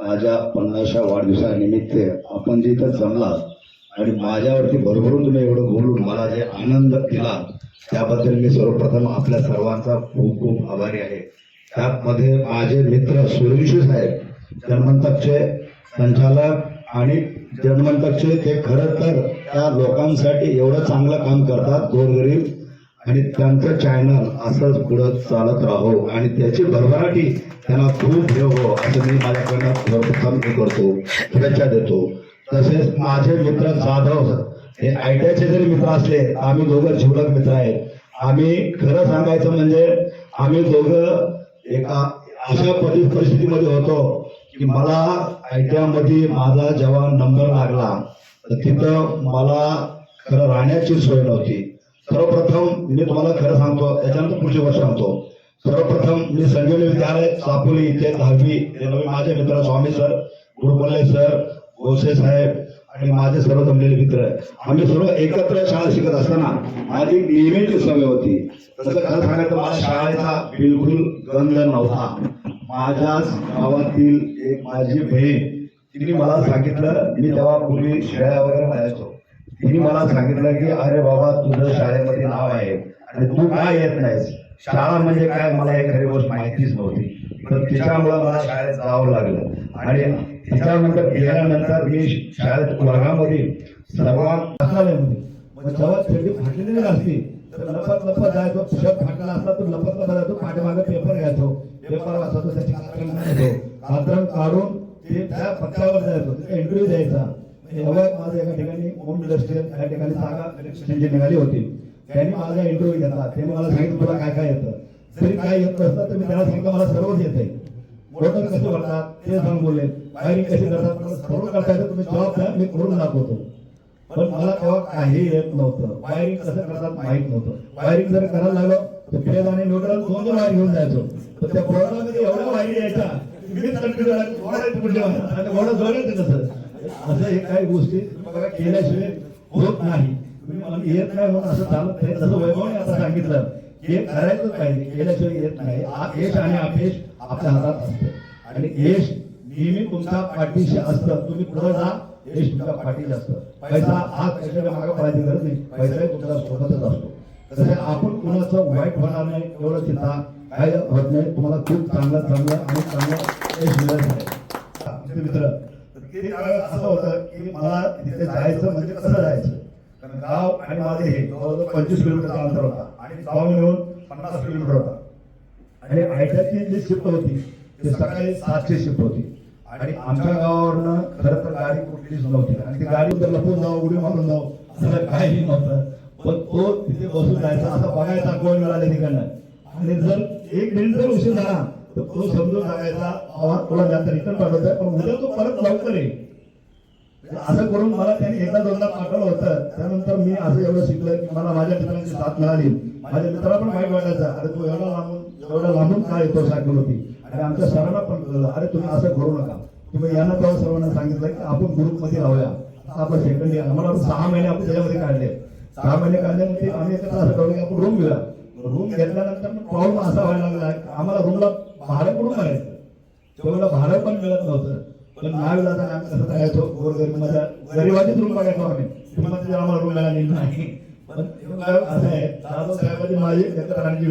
माझ्या पन्नासच्या वाढदिवसानिमित्त आपण जे इथं जमला आणि माझ्यावरती भरभरून तुम्ही एवढं बोलून मला जे आनंद दिला त्याबद्दल मी सर्वप्रथम आपल्या सर्वांचा खूप खूप आभारी आहे. त्यामध्ये माझे मित्र सूर्यवंशी साहेब जन्मंतकचे संचालक आणि जन्मंतकचे ते खरं तर त्या लोकांसाठी एवढं चांगलं काम करतात गोरगरीब आणि त्यांचं चॅनल असंच पुढं चालत राहो आणि त्याची भरभराटी त्यांना खूप हे हो असं मी माझ्याकडनं सर्वप्रथम हे करतो शुभेच्छा देतो. तसेच माझे मित्र जाधव हे आयटीआयचे जरी मित्र असले आम्ही दोघं जीवलग मित्र आहेत. आम्ही खरं सांगायचं म्हणजे आम्ही दोघं एका अशा परिस्थितीमध्ये होतो की मला आयटीआयमध्ये माझा जेव्हा नंबर लागला तर तिथं मला खरं राहण्याची सोय नव्हती. सर्वप्रथम मी तुम्हाला खरं सांगतो त्याच्यानंतर पुढची गोष्ट सांगतो. सर्वप्रथम मी संजीवनी विद्यालय सापोली इथे दहावी माझे मित्र स्वामी सर गुरुपल्ले सर गोसे साहेब आणि माझे सर्व जमलेले मित्र. आम्ही सर्व एकत्र शाळा शिकत असताना माझी नेहमीची सवय होती. तसं खरं सांगायचं मला शाळेचा बिलकुल गंध नव्हता. माझ्याच गावातील एक माझी बहीण तिने मला सांगितलं मी तेव्हा पूर्वी शेळ्या वगैरे राहायचो तिने मला सांगितलं की अरे बाबा तुझं शाळेमध्ये नाव आहे आणि तू काय येत नाहीस? शाळा म्हणजे काय? मला एक खरी गोष्ट माहितीच नव्हती. तर तिच्यामुळे मला शाळेत जावं लागलं. आणि तिच्यानंतर गेल्यानंतर मी शाळेत वर्गामध्ये सर्वात मग जेव्हा म्हणजे थंडी फाटलेली असती तर लपत लपत जायचो. शर्ट फाटला असला तर लपत लपत जायचो. पाठीमागे पेपर घ्यायचो. पेपर वाचायचो त्याची कात्रण काढून ते त्या पत्त्यावर जायचो. तिथे इंटरव्ह्यू द्यायचा. एवढ्या माझं एका ठिकाणी होम इंडस्ट्रीयल या ठिकाणी जागा इलेक्शनची निघाली होती. त्यांनी माझा इंटरव्ह्यू घेतला त्यांनी मला सांगितलं तुला काय काय येतं? जरी काय येत नसतं तर मी त्याला सांगितलं मला सर्वच येत आहे मोटर कसे भरतात ते सांग बोलले बाहेर कसे करतात? सर्व करता येतं तुम्ही जॉब द्या मी करून दाखवतो. पण मला तेव्हा काही येत नव्हतं. वायरिंग कसं करतात माहीत नव्हतं. वायरिंग जर करायला लागलो तर फेज आणि न्यूट्रल दोन दोन वायर घेऊन जायचो. तर त्या बोर्डामध्ये एवढ्या वायरी यायच्या मी कन्फ्युज घोडा जोडायचं कसं असं हे काही गोष्टी केल्याशिवाय होत नाही. तुम्ही मला येत नाही म्हणून असं चालत नाही. जसं वैभवने आता सांगितलं की हे करायचं पाहिजे केल्याशिवाय येत नाही. यश आणि अपयश आपल्या हातात असतं. आणि यश नेहमी तुमच्या पाठीशी असतं. तुम्ही पुढे जा यश तुमच्या पाठीशी असतं. पैसा हा पैशाच्या मागे पडायची गरज नाही. पैसाही तुमच्या सोबतच असतो. तसे आपण कुणाचं वाईट होणार नाही एवढं चिंता काय होत नाही. तुम्हाला खूप चांगलं चांगलं आणि चांगलं यश मिळत आहे. आमचे मित्र तर त्यावेळेस असं होतं की मला तिथे जायचं म्हणजे कसं जायचं? कारण गाव आणि माझे हे जवळजवळ पंचवीस किलोमीटरचा अंतर होता. आणि गाव मिळून पन्नास किलोमीटर होता. आणि आयटीआयची जी शिफ्ट होती ती सकाळी सातची शिफ्ट होती. आणि आमच्या गावावरनं खरं तर गाडी कुठलीच नव्हती. आणि ती गाडी तर लपून जाऊ उडी मारून जाऊ. असं काही नव्हतं. पण तो तिथे बसून जायचा असं बघायचा कोण मिळाले ठिकाणं आणि जर एक मिनिट जर उशीर झाला तर तो समजून सांगायचा आवाज तुला जास्त रिटर्न पाठवतोय पण उद्या तो परत लवकर येईल असं करून मला त्यांनी एकदा दोनदा पाठवलं होतं. त्यानंतर मी असं एवढं शिकलं की मला माझ्या मित्रांची साथ मिळाली. माझ्या मित्राला पण वाईट वाटायचं. अरे तू एवढा लांबून एवढा लांबून काय येतो सायकल होती आणि आमच्या सरांना पण कळलं. अरे तुम्ही असं करू नका. तुम्ही यांना तेव्हा सर्वांना सांगितलं की आपण ग्रुपमध्ये राहूया. आता आपण सेकंड इयर आम्हाला सहा महिने आपण त्याच्यामध्ये काढले. सहा महिने काढल्यानंतर आम्ही एकत्र असं ठरवलं की आपण रूम घेऊया. रूम घेतल्यानंतर प्रॉब्लेम असा व्हायला लागला आम्हाला रूमला भाडं कुठून भरायचं? तेवढं भाडं पण मिळत नव्हतं. पण नाविलाजा आम्ही कसं राहायचो गोरगरीबमध्ये गरीबाचीच रूम बघायचो आम्ही श्रीमंत आम्हाला रूम मिळाली नाही. पण असं आहे दादा साहेबांची माझी एकत्र राहण्याची